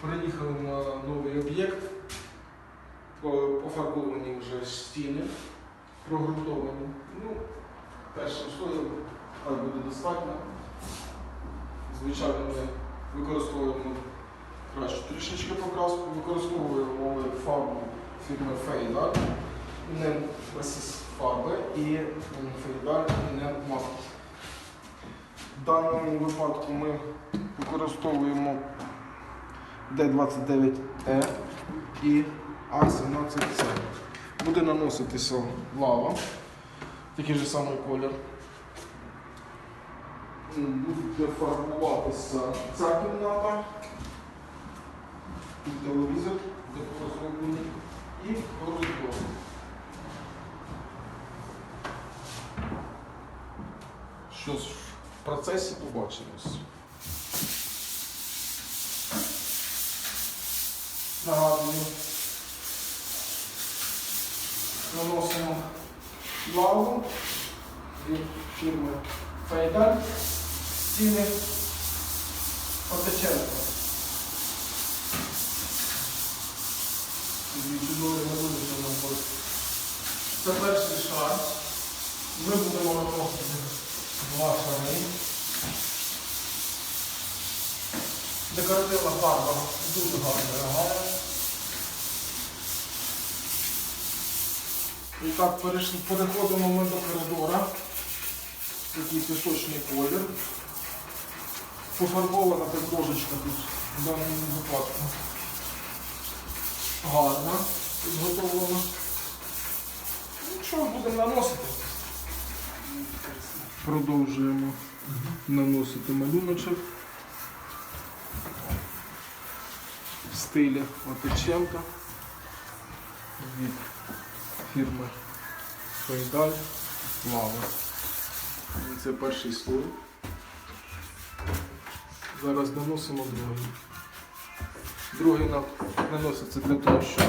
Приїхали на новий об'єкт, пофарбовані вже стіни, прогрунтовані. Ну, Першим слоєм так буде достатньо. Звичайно, ми використовуємо краще трішечки покраску, використовуємо фарбу фірми Фейдар, не басіс фарби і фейдар і не маски. В даному випадку ми використовуємо D29E і А17C. Буде наноситися лава, такий же самий колір. Буде фарбуватися ця кімната, телевізор, де розроблений, і коридор. Що ж в процесі побачимось. Нагадую, наносимо лаву від фірми Фейдаль стіни Потеченко. Що. Це перший шар. Ми будемо наносити два шари. Декоративна фарба дуже гарно лягає. І так, переходимо ми до коридора. Такий пісочний колір. Пофарбована підложечка тут в даному випадку. Гарно підготовлена. Ну що, будемо наносити. Продовжуємо наносити малюночок в стилі Отеченка від фірми Фейдаль Лава. Це перший слой. Зараз наносимо другий. Другий наноситься для того, щоб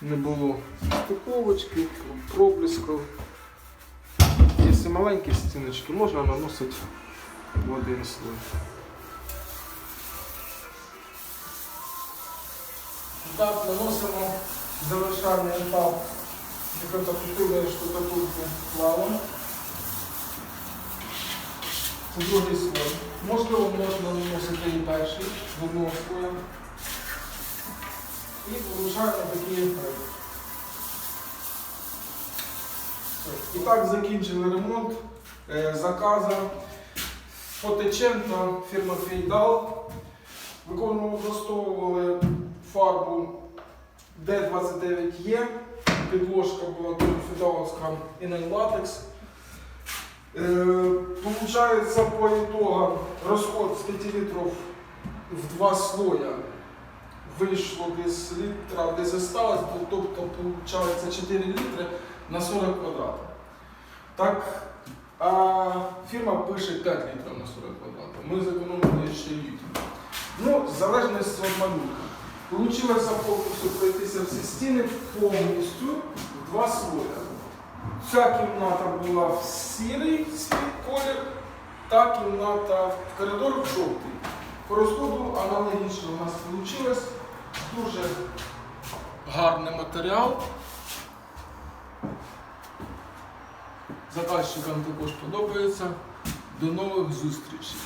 не було стиковочки, проблисків. Якщо маленькі стіночки, можна наносити в один слой. Так, наносимо завершальний етап мікротактильної штукатурки плавом. Це другий слой. Можливо, можна наносити і перший слоя. І залишаємо такий ефект. І так закінчили ремонт е, заказа Потечента фірма Фейдал. Виконували, використовували фарбу D29E. Підложка була фідаловська Inline Latex. Е, Получается по итогам расход с 5 литров в два слоя вийшло десь літра, десь осталось, тобто получается 4 літри на 40 квадратів. Так, а фірма пише 5 літрів на 40 квадратів. Ми зекономили ще літр. Ну, в залежності від малюнка. Получилося повністю пройтися всі стіни повністю в два слоя. Ця кімната була в сірий колір, та кімната в коридор в жовтий. По розходу аналогічно у нас вийшло. Дуже гарний матеріал. Заказчикам також подобається. До нових зустрічей!